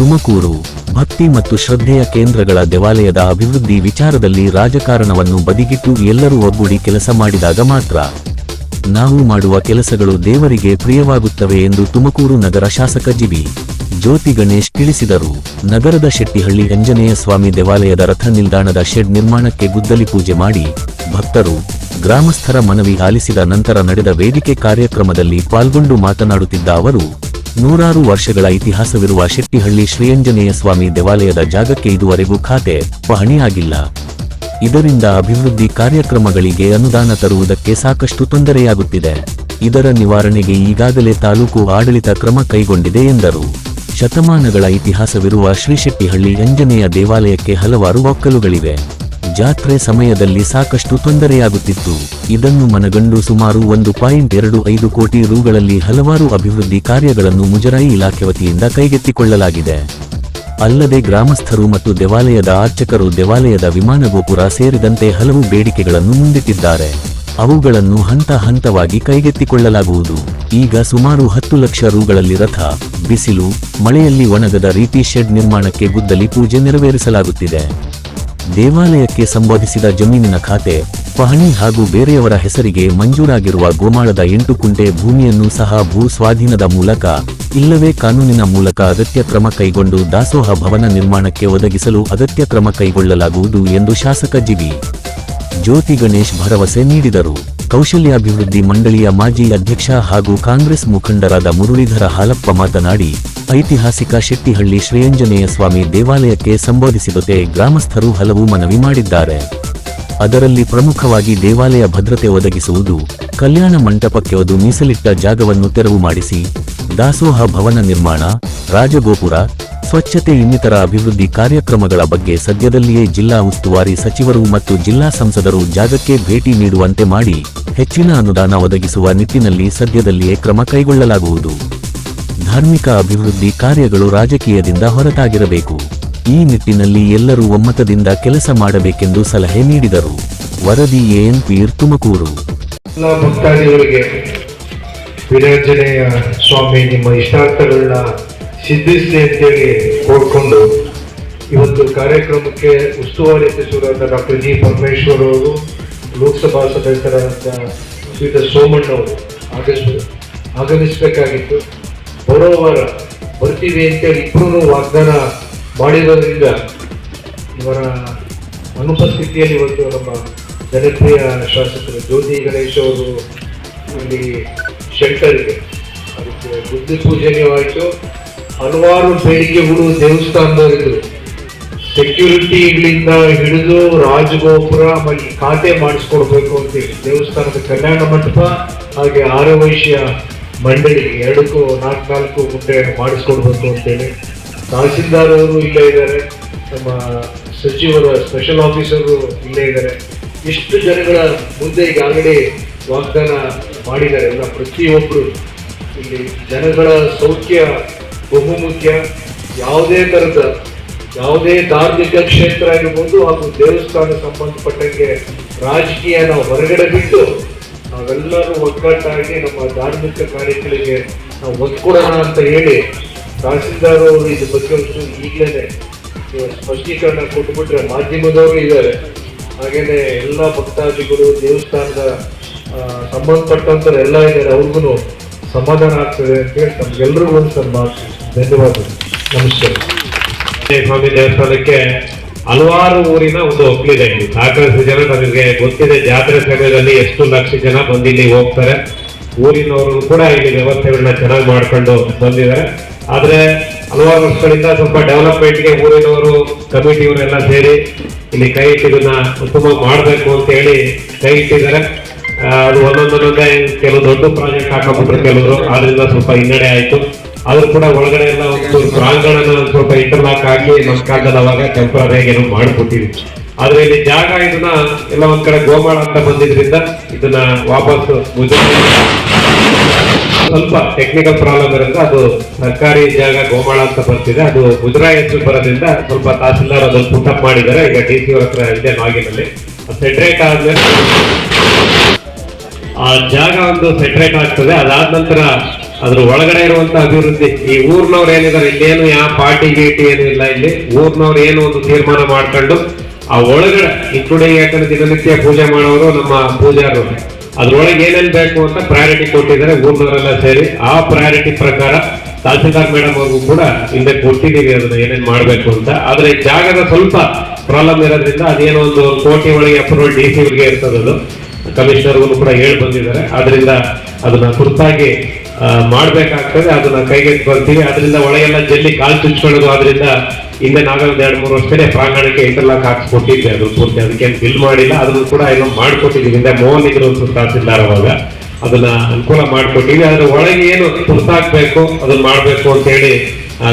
ತುಮಕೂರು, ಭಕ್ತಿ ಮತ್ತು ಶ್ರದ್ಧೆಯ ಕೇಂದ್ರಗಳ ದೇವಾಲಯದ ಅಭಿವೃದ್ಧಿ ವಿಚಾರದಲ್ಲಿ ರಾಜಕಾರಣವನ್ನು ಬದಿಗಿಟ್ಟು ಎಲ್ಲರೂ ಒಗ್ಗೂಡಿ ಕೆಲಸ ಮಾಡಿದಾಗ ಮಾತ್ರ ನಾವು ಮಾಡುವ ಕೆಲಸಗಳು ದೇವರಿಗೆ ಪ್ರಿಯವಾಗುತ್ತವೆ ಎಂದು ತುಮಕೂರು ನಗರ ಶಾಸಕ ಜಿಬಿ ಜ್ಯೋತಿ ಗಣೇಶ್ ತಿಳಿಸಿದರು. ನಗರದ ಶೆಟ್ಟಿಹಳ್ಳಿ ಆಂಜನೇಯ ಸ್ವಾಮಿ ದೇವಾಲಯದ ರಥ ನಿಲ್ದಾಣದ ಶೆಡ್ ನಿರ್ಮಾಣಕ್ಕೆ ಗುದ್ದಲಿ ಪೂಜೆ ಮಾಡಿ ಭಕ್ತರು ಗ್ರಾಮಸ್ಥರ ಮನವಿ ಆಲಿಸಿದ ನಂತರ ನಡೆದ ವೇದಿಕೆ ಕಾರ್ಯಕ್ರಮದಲ್ಲಿ ಪಾಲ್ಗೊಂಡು ಮಾತನಾಡುತ್ತಿದ್ದ ಅವರು ನೂರಾರು ವರ್ಷಗಳ ಇತಿಹಾಸವಿರುವ ಶೆಟ್ಟಿಹಳ್ಳಿ ಶ್ರೀಯಂಜನೇಯ ಸ್ವಾಮಿ ದೇವಾಲಯದ ಜಾಗಕ್ಕೆ ಇದುವರೆಗೂ ಖಾತೆ ಪಹಣಿಯಾಗಿಲ್ಲ. ಇದರಿಂದ ಅಭಿವೃದ್ಧಿ ಕಾರ್ಯಕ್ರಮಗಳಿಗೆ ಅನುದಾನ ತರುವುದಕ್ಕೆ ಸಾಕಷ್ಟು ತೊಂದರೆಯಾಗುತ್ತಿದೆ. ಇದರ ನಿವಾರಣೆಗೆ ಈಗಾಗಲೇ ತಾಲೂಕು ಆಡಳಿತ ಕ್ರಮ ಕೈಗೊಂಡಿದೆ ಎಂದರು. ಶತಮಾನಗಳ ಇತಿಹಾಸವಿರುವ ಶ್ರೀಶೆಟ್ಟಿಹಳ್ಳಿ ಅಂಜನೇಯ ದೇವಾಲಯಕ್ಕೆ ಹಲವಾರು ಒಕ್ಕಲುಗಳಿವೆ. ಜಾತ್ರೆ ಸಮಯದಲ್ಲಿ ಸಾಕಷ್ಟು ತೊಂದರೆಯಾಗುತ್ತಿತ್ತು. ಇದನ್ನು ಮನಗಂಡು ಸುಮಾರು ಒಂದು ಪಾಯಿಂಟ್ ಎರಡು ಐದು ಕೋಟಿ ರುಗಳಲ್ಲಿ ಹಲವಾರು ಅಭಿವೃದ್ಧಿ ಕಾರ್ಯಗಳನ್ನು ಮುಜರಾಯಿ ಇಲಾಖೆ ವತಿಯಿಂದ ಕೈಗೆತ್ತಿಕೊಳ್ಳಲಾಗಿದೆ. ಅಲ್ಲದೆ ಗ್ರಾಮಸ್ಥರು ಮತ್ತು ದೇವಾಲಯದ ಅರ್ಚಕರು ದೇವಾಲಯದ ವಿಮಾನ ಗೋಪುರ ಸೇರಿದಂತೆ ಹಲವು ಬೇಡಿಕೆಗಳನ್ನು ಮುಂದಿಟ್ಟಿದ್ದಾರೆ. ಅವುಗಳನ್ನು ಹಂತ ಹಂತವಾಗಿ ಕೈಗೆತ್ತಿಕೊಳ್ಳಲಾಗುವುದು. ಈಗ ಸುಮಾರು ಹತ್ತು ಲಕ್ಷ ರುಗಳಲ್ಲಿ ರಥ, ಬಿಸಿಲು, ಮಳೆಯಲ್ಲಿ ಒಣಗದ ರೀತಿ ಶೆಡ್ ನಿರ್ಮಾಣಕ್ಕೆ ಗುದ್ದಲಿ ಪೂಜೆ ನೆರವೇರಿಸಲಾಗುತ್ತಿದೆ. ದೇವಾಲಯಕ್ಕೆ ಸಂಬಂಧಿಸಿದ ಜಮೀನಿನ ಖಾತೆ, ಪಹಣಿ ಹಾಗೂ ಬೇರೆಯವರ ಹೆಸರಿಗೆ ಮಂಜೂರಾಗಿರುವ ಗೋಮಾಳದ ಎಂಟು ಕುಂಟೆ ಭೂಮಿಯನ್ನು ಸಹ ಭೂ ಸ್ವಾಧೀನದ ಮೂಲಕ, ಇಲ್ಲವೇ ಕಾನೂನಿನ ಮೂಲಕ ಅಗತ್ಯ ಕ್ರಮ ಕೈಗೊಂಡು ದಾಸೋಹ ಭವನ ನಿರ್ಮಾಣಕ್ಕೆ ಒದಗಿಸಲು ಅಗತ್ಯ ಕ್ರಮ ಕೈಗೊಳ್ಳಲಾಗುವುದು ಎಂದು ಶಾಸಕ ಜಿಬಿ ಜ್ಯೋತಿ ಗಣೇಶ್ ಭರವಸೆ ನೀಡಿದರು. ಕೌಶಲ್ಯಾಭಿವೃದ್ಧಿ ಮಂಡಳಿಯ ಮಾಜಿ ಅಧ್ಯಕ್ಷ ಹಾಗೂ ಕಾಂಗ್ರೆಸ್ ಮುಖಂಡರಾದ ಮುರಳೀಧರ ಹಾಲಪ್ಪ ಮಾತನಾಡಿ ಐತಿಹಾಸಿಕ ಶೆಟ್ಟಿಹಳ್ಳಿ ಶ್ರೀಯಂಜನೇಯ ಸ್ವಾಮಿ ದೇವಾಲಯಕ್ಕೆ ಸಂಬೋಧಿಸಿದಂತೆ ಗ್ರಾಮಸ್ಥರು ಹಲವು ಮನವಿ ಮಾಡಿದ್ದಾರೆ. ಅದರಲ್ಲಿ ಪ್ರಮುಖವಾಗಿ ದೇವಾಲಯ ಭದ್ರತೆ ಒದಗಿಸುವುದು, ಕಲ್ಯಾಣ ಮಂಟಪಕ್ಕೆ ಒಂದು ಮೀಸಲಿಟ್ಟ ಜಾಗವನ್ನು ತೆರವು ಮಾಡಿಸಿ, ದಾಸೋಹ ಭವನ ನಿರ್ಮಾಣ, ರಾಜಗೋಪುರ, ಸ್ವಚ್ಛತೆ ಇನ್ನಿತರ ಅಭಿವೃದ್ಧಿ ಕಾರ್ಯಕ್ರಮಗಳ ಬಗ್ಗೆ ಸದ್ಯದಲ್ಲಿಯೇ ಜಿಲ್ಲಾ ಉಸ್ತುವಾರಿ ಸಚಿವರು ಮತ್ತು ಜಿಲ್ಲಾ ಸಂಸದರು ಜಾಗಕ್ಕೆ ಭೇಟಿ ನೀಡುವಂತೆ ಮಾಡಿ ಹೆಚ್ಚಿನ ಅನುದಾನ ಒದಗಿಸುವ ನಿಟ್ಟಿನಲ್ಲಿ ಸದ್ಯದಲ್ಲಿಯೇ ಕ್ರಮ ಕೈಗೊಳ್ಳಲಾಗುವುದು. ಧಾರ್ಮಿಕ ಅಭಿವೃದ್ಧಿ ಕಾರ್ಯಗಳು ರಾಜಕೀಯದಿಂದ ಹೊರತಾಗಿರಬೇಕು. ಈ ನಿಟ್ಟಿನಲ್ಲಿ ಎಲ್ಲರೂ ಒಮ್ಮತದಿಂದ ಕೆಲಸ ಮಾಡಬೇಕೆಂದು ಸಲಹೆ ನೀಡಿದರು. ವರದಿ ಎಎನ್ ಪೀರ್ ತುಮಕೂರು. ಭಕ್ತಾದಿಗಳಿಗೆ ವಿರಾಜನೆಯ ಸ್ವಾಮಿ ನಿಮ್ಮ ಇಷ್ಟಾರ್ಥಗಳನ್ನ ಸಿದ್ಧಿಸಲಿ ಅಂತೇಳಿ ಕೋರ್ಕೊಂಡು ಇವತ್ತು ಕಾರ್ಯಕ್ರಮಕ್ಕೆ ಉಸ್ತುವಾರಿ ಸಚಿವರಾದ ಡಾಕ್ಟರ್ ಜಿ ಪರಮೇಶ್ವರ್ ಅವರು, ಲೋಕಸಭಾ ಸದಸ್ಯರಾದ ಶ್ರೀಯುತ ಸೋಮಣ್ಣ ಅವರು ಆಗಮಿಸ್ ಆಗಮಿಸಬೇಕಾಗಿತ್ತು. ಬರೋ ವಾರ ಬರ್ತೀವಿ ಅಂತೇಳಿ ಇಬ್ಬರೂ ವಾಗ್ದಾನ ಮಾಡಿರೋದ್ರಿಂದ ಇವರ ಅನುಪಸ್ಥಿತಿಯಲ್ಲಿ ಇವತ್ತು ನಮ್ಮ ಜನಪ್ರಿಯ ಶಾಸಕರು ಜ್ಯೋತಿ ಗಣೇಶ್ ಅವರು ಇಲ್ಲಿ ಇದೆ. ಅದಕ್ಕೆ ಬುದ್ಧಿ ಆಯಿತು. ಹಲವಾರು ಬೇಡಿಕೆಗಳು ದೇವಸ್ಥಾನದವರಿದ್ರು ಸೆಕ್ಯೂರಿಟಿಗಳಿಂದ ಹಿಡಿದು ರಾಜಗೋಪುರ ಆಮೇಲೆ ಖಾತೆ ಮಾಡಿಸ್ಕೊಡ್ಬೇಕು ಅಂತೇಳಿ ದೇವಸ್ಥಾನದ ಕಲ್ಯಾಣ ಮಂಟಪ, ಹಾಗೆ ಆರವೈಶ್ಯ ಮಂಡಳಿ ಎರಡಕ್ಕೂ, ನಾಲ್ಕು ನಾಲ್ಕು ಗುಂಟೆ ಮಾಡಿಸ್ಕೊಡ್ಬೇಕು ಅಂತೇಳಿ ತಹಸೀಲ್ದಾರ್ ಅವರು ಇಲ್ಲೇ ಇದ್ದಾರೆ, ನಮ್ಮ ಸಚಿವರ ಸ್ಪೆಷಲ್ ಆಫೀಸರು ಇಲ್ಲೇ ಇದ್ದಾರೆ. ಇಷ್ಟು ಜನಗಳ ಮುಂದೆ ಈಗಾಗಲೇ ವಾಗ್ದಾನ ಮಾಡಿದ್ದಾರೆ. ಎಲ್ಲ ಪ್ರತಿಯೊಬ್ಬರು ಇಲ್ಲಿ ಜನಗಳ ಸೌಖ್ಯ ಬಹುಮುಖ್ಯ. ಯಾವುದೇ ಥರದ, ಯಾವುದೇ ಧಾರ್ಮಿಕ ಕ್ಷೇತ್ರ ಇರ್ಬೋದು ಹಾಗೂ ದೇವಸ್ಥಾನ ಸಂಬಂಧಪಟ್ಟಂಗೆ ರಾಜಕೀಯ ನಾವು ಹೊರಗಡೆ ಬಿಟ್ಟು ನಾವೆಲ್ಲರೂ ಒಗ್ಗಟ್ಟಾಗಿ ನಮ್ಮ ಧಾರ್ಮಿಕ ಕಾರ್ಯಗಳಿಗೆ ನಾವು ಒದ್ಕೊಡೋಣ ಅಂತ ಹೇಳಿ ತಹಸೀಲ್ದಾರ್ ಅವರು ಇದ್ರ ಬಗ್ಗೆ ಈಗಲೇ ಸ್ಪಷ್ಟೀಕರಣ ಕೊಟ್ಬಿಟ್ರೆ ಮಾಧ್ಯಮದವರು ಇದ್ದಾರೆ. ಹಾಗೇನೆ ಎಲ್ಲ ಭಕ್ತಾದಿಗಳು ದೇವಸ್ಥಾನದ ಸಂಬಂಧಪಟ್ಟಂತ ಎಲ್ಲ ಇದ್ದಾರೆ. ಅವ್ರಿಗೂ ಸಮಾಧಾನ ಆಗ್ತದೆ ಅಂತ ಹೇಳಿ ನಮ್ಗೆಲ್ರಿಗೂ ಒಂದು ಸನ್ಮ ಧನ್ಯವಾದಗಳು. ನಮಸ್ಕಾರ. ಸ್ವಾಮಿ ದೇವಸ್ಥಾನಕ್ಕೆ ಹಲವಾರು ಊರಿನ ಒಂದು ಒಕ್ಕಲಿದೆ ಇಲ್ಲಿ. ಸಾಕಷ್ಟು ಜನ ನಮಗೆ ಗೊತ್ತಿದೆ, ಜಾತ್ರೆ ಸಮಯದಲ್ಲಿ ಎಷ್ಟು ಲಕ್ಷ ಜನ ಬಂದು ಇಲ್ಲಿ ಹೋಗ್ತಾರೆ. ಊರಿನವರು ಕೂಡ ಇಲ್ಲಿ ವ್ಯವಸ್ಥೆಗಳನ್ನ ಚೆನ್ನಾಗಿ ಮಾಡ್ಕೊಂಡು ಬಂದಿದ್ದಾರೆ. ಆದರೆ ಹಲವಾರು ವರ್ಷಗಳಿಂದ ಸ್ವಲ್ಪ ಡೆವಲಪ್ಮೆಂಟ್ಗೆ ಊರಿನವರು ಕಮಿಟಿಯವರೆಲ್ಲ ಸೇರಿ ಇಲ್ಲಿ ಕೈ ಇಟ್ಟಿದ್ದನ್ನ ಉತ್ತಮ ಮಾಡಬೇಕು ಅಂತ ಹೇಳಿ ಕೈ ಇಟ್ಟಿದ್ದಾರೆ ಅದು ಒಂದೊಂದೊಂದೇ ಕೆಲವು ದೊಡ್ಡ ಪ್ರಾಜೆಕ್ಟ್ ಹಾಕಬಿಟ್ರು ಕೆಲವರು. ಆದ್ರಿಂದ ಸ್ವಲ್ಪ ಹಿನ್ನಡೆ ಆಯ್ತು. ಆದ್ರೂ ಕೂಡ ಒಳಗಡೆ ಎಲ್ಲ ಒಂದು ಪ್ರಾಂಗಣನ ಒಂದ್ ಸ್ವಲ್ಪ ಇಂಟರ್ಲಾಕ್ ಆಗಿ ನಮ್ಮ ಕಾಲದಲ್ಲಿ ಅವಾಗ ಟೆಂಪರರಿ ಏನೋ ಮಾಡ್ಕೊಟ್ಟಿದ್ವಿ ಆದ್ರೆ ಇಲ್ಲಿ ಜಾಗ ಇದನ್ನ ಎಲ್ಲ ಒಂದ್ ಕಡೆ ಗೋಮಾಳ ಅಂತ ಬಂದಿದ್ರಿಂದ ಇದನ್ನ ವಾಪಸ್ ಸ್ವಲ್ಪ ಟೆಕ್ನಿಕಲ್ ಪ್ರಾಬ್ಲಮ್ ಇರೋದ್ರಿಂದ ಅದು ಸರ್ಕಾರಿ ಜಾಗ ಗೋಮಾಳ ಅಂತ ಬರ್ತಿದೆ. ಅದು ಮುಜರಾಯಿ ಹೆಸರು ಬರೋದ್ರಿಂದ ಸ್ವಲ್ಪ ತಹಸೀಲ್ದಾರ್ ಅದನ್ನು ಪುಟ್ಟಪ್ ಮಾಡಿದ್ದಾರೆ. ಈಗ ಡಿ ಸಿ ಅವ್ರ ಹತ್ರ ಇದೆ ನಾಗಿನಲ್ಲಿ. ಸೆಟ್ರೇಟ್ ಆದ್ಮೇಲೆ ಆ ಜಾಗ ಒಂದು ಸೆಟ್ರೇಟ್ ಆಗ್ತದೆ. ಅದಾದ ನಂತರ ಅದ್ರ ಒಳಗಡೆ ಇರುವಂತ ಅಭಿವೃದ್ಧಿ. ಈ ಊರ್ನವ್ರು ಏನಿದ್ದಾರೆ ಇಲ್ಲೇನು ಯಾವ ಪಾರ್ಟಿ ಗೀಟಿ ಏನು ಇಲ್ಲ ಇಲ್ಲಿ. ಊರ್ನವ್ರು ಏನು ಒಂದು ತೀರ್ಮಾನ ಮಾಡ್ಕೊಂಡು ಆ ಒಳಗಡೆ ಇನ್ಕ್ಲೂಡಿಂಗ್ ಯಾಕಂದ್ರೆ ದಿನನಿತ್ಯ ಪೂಜೆ ಮಾಡೋರು ನಮ್ಮ ಪೂಜಾರರು. ಅದ್ರೊಳಗೆ ಏನೇನ್ ಬೇಕು ಅಂತ ಪ್ರಯಾರಿಟಿ ಕೊಟ್ಟಿದ್ದಾರೆ ಊರ್ನವರೆಲ್ಲ ಸೇರಿ. ಆ ಪ್ರಯಾರಿಟಿ ಪ್ರಕಾರ ತಹಸೀಲ್ದಾರ್ ಮೇಡಮ್ ಅವ್ರಿಗೂ ಕೂಡ ಹಿಂದೆ ಕೊಟ್ಟಿದ್ದೀವಿ ಅದನ್ನ ಏನೇನ್ ಮಾಡ್ಬೇಕು ಅಂತ. ಆದ್ರೆ ಜಾಗದ ಸ್ವಲ್ಪ ಪ್ರಾಬ್ಲಮ್ ಇರೋದ್ರಿಂದ ಅದೇನೋ ಒಂದು ಕೋಟಿ ಒಳಗೆ ಅಪ್ರೂವಲ್ ಡಿ ಸಿ ಇರ್ತದದು ಕಮಿಷನರ್ಗೂ ಕೂಡ ಹೇಳಿ ಬಂದಿದ್ದಾರೆ. ಆದ್ರಿಂದ ಅದನ್ನ ತುರ್ತಾಗಿ ಮಾಡ್ಬೇಕಾಗ್ತದೆ. ಅದನ್ನ ಬರ್ತೀವಿ ಅದರಿಂದ ಒಳಗೆಲ್ಲ ಜಲ್ಲಿ ಕಾಲು ಚುಚ್ಕೊಳ್ಳೋದು. ಅದರಿಂದ ಹಿಂದೆ ನಾವೊಂದು ಎರಡು, ಮೂರು ವರ್ಷನೇ ಪ್ರಾಂಗಣಕ್ಕೆ ಇಂಟರ್ಲಾಕ್ ಹಾಕ್ಸ್ಕೊಟ್ಟಿದ್ದೆ. ಅದು ಪೂರ್ತಿ ಅದಕ್ಕೇನು ಬಿಲ್ ಮಾಡಿಲ್ಲ. ಅದನ್ನು ಕೂಡ ಏನು ಮಾಡ್ಕೊಟ್ಟಿದ್ದೀವಿ ಹಿಂದೆ ಮೋಹನ್ ಇದ್ರು ತಹಸೀಲ್ದಾರ್ ಅವಾಗ. ಅದನ್ನ ಅನುಕೂಲ ಮಾಡ್ಕೊಟ್ಟಿವಿ ಅದ್ರ ಒಳಗೆ ಏನು ತುರ್ತಾಕ್ಬೇಕು ಅದನ್ನ ಮಾಡಬೇಕು ಅಂತ ಹೇಳಿ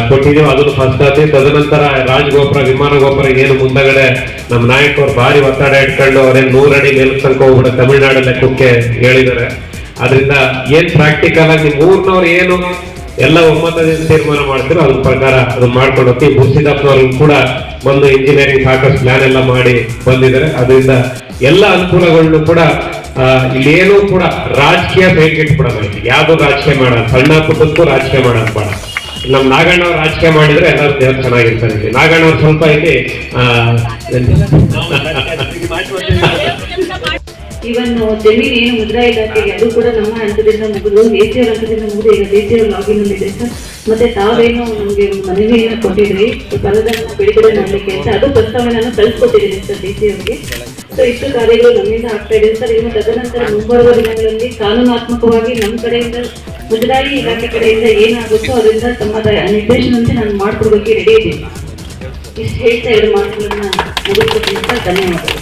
ಕೊಟ್ಟಿದ್ದೀವಿ ಅದನ್ನು ಫಸ್ಟ್ ಆತಿ ತದನಂತರ ರಾಜಗೋಪುರ ವಿಮಾನ ಗೋಪುರ ಏನು ಮುಂದಗಡೆ ನಮ್ಮ ನಾಯಕರು ಭಾರಿ ಒತ್ತಡ ಇಟ್ಕೊಂಡು ಅವ್ರೇನು ನೂರಡಿ ತನಕ ಹೋಗ್ಬಿಟ್ಟು ತಮಿಳ್ನಾಡಲ್ಲೇ ಕುಕ್ಕೆ ಹೇಳಿದ್ದಾರೆ. ಅದರಿಂದ ಏನ್ ಪ್ರಾಕ್ಟಿಕಲ್ ಆಗಿ ನಿಮ್ ಊರ್ನವ್ರು ಏನು ಎಲ್ಲ ಒಮ್ಮತದಿಂದ ತೀರ್ಮಾನ ಮಾಡ್ತೀರೋ ಅದ್ರ ಪ್ರಕಾರ ಅದನ್ನ ಮಾಡ್ಕೊಂಡು ಹೋಗ್ತೀವಿ ಮುರ್ಸಿದಪ್ಪನವ್ರಿಗೂ ಕೂಡ ಬಂದು ಇಂಜಿನಿಯರಿಂಗ್ ಸಾಕಷ್ಟು ಪ್ಲಾನ್ ಎಲ್ಲ ಮಾಡಿ ಬಂದಿದ್ದಾರೆ. ಅದರಿಂದ ಎಲ್ಲ ಅನುಕೂಲಗಳನ್ನು ಕೂಡ ಇಲ್ಲಿ ಏನು ಕೂಡ ರಾಜಕೀಯ ಸೈಡ್ಗೆ ಇಟ್ಬಿಡೋಣ ಇಲ್ಲಿ ಯಾವ್ದು ರಾಜಕೀಯ ಮಾಡೋಣ ಸಣ್ಣ ಕುಟುಂಬಕ್ಕೂ ರಾಜಕೀಯ ಮಾಡೋದು ಬೇಡ. ನಮ್ ನಾಗಣ್ಣ ಅವ್ರು ರಾಜಕೀಯ ಮಾಡಿದ್ರೆ ಎಲ್ಲರೂ ದೇವ್ರು ಚೆನ್ನಾಗಿರ್ತಾರೆ ಇಲ್ಲಿ. ನಾಗಣ್ಣ ಅವ್ರು ಸ್ವಲ್ಪ ಇಲ್ಲಿ ಆ, ಇವನ್ ಜಮೀನ್ ಏನು ಮುದ್ರಾ ಇಲಾಖೆಗೆ, ಅದು ಕೂಡ ನಮ್ಮ ಹಂತದಿಂದ ಮುಗಿದು ಎಸಿಆರ್ ಹಂತದಿಂದ ಮುಗಿದು ಈಗ ಎಸಿಆರ್ ಲಾಗಿನ್ ಅಲ್ಲಿ ಇದೆ ಸರ್. ಮತ್ತೆ ತಾವೇನು ನಮಗೆ ಮನವಿಯನ್ನು ಕೊಟ್ಟಿದ್ರಿ ಫಲದ ಬಿಡುಗಡೆ ಮಾಡಲಿಕ್ಕೆ ಅಂತ ಅದು ಪ್ರಸ್ತಾವನೆಯನ್ನು ನಾನು ಕಳ್ಸಿಕೊಟ್ಟಿದ್ದೀನಿ ಸರ್ ಬಿ ಸಿ ಅವರಿಗೆ. ಸೊ ಇಷ್ಟು ಕಾರ್ಯಗಳು ನಮ್ಮಿಂದ ಆಗ್ತಾ ಇದೆ ಸರ್. ಇನ್ನು ತದನಂತರ ಮುಂಬರುವ ದಿನಗಳಲ್ಲಿ ಕಾನೂನಾತ್ಮಕವಾಗಿ ನಮ್ಮ ಕಡೆಯಿಂದ ಮುಜರಾಯಿ ಇಲಾಖೆ ಕಡೆಯಿಂದ ಏನಾಗುತ್ತೋ ಅದರಿಂದ ತಮ್ಮ ನಿರ್ದೇಶನಂತೆ ನಾನು ಮಾಡ್ಕೊಡ್ಬೇಕು ರೆಡಿ ಇದ್ದೀನಿ. ಇಷ್ಟು ಹೇಳ್ತಾ ಎರಡು ಮಾತುಗಳನ್ನ ಮುಗಿಸ್ಕೊತೀನಿ ಸರ್. ಧನ್ಯವಾದಗಳು.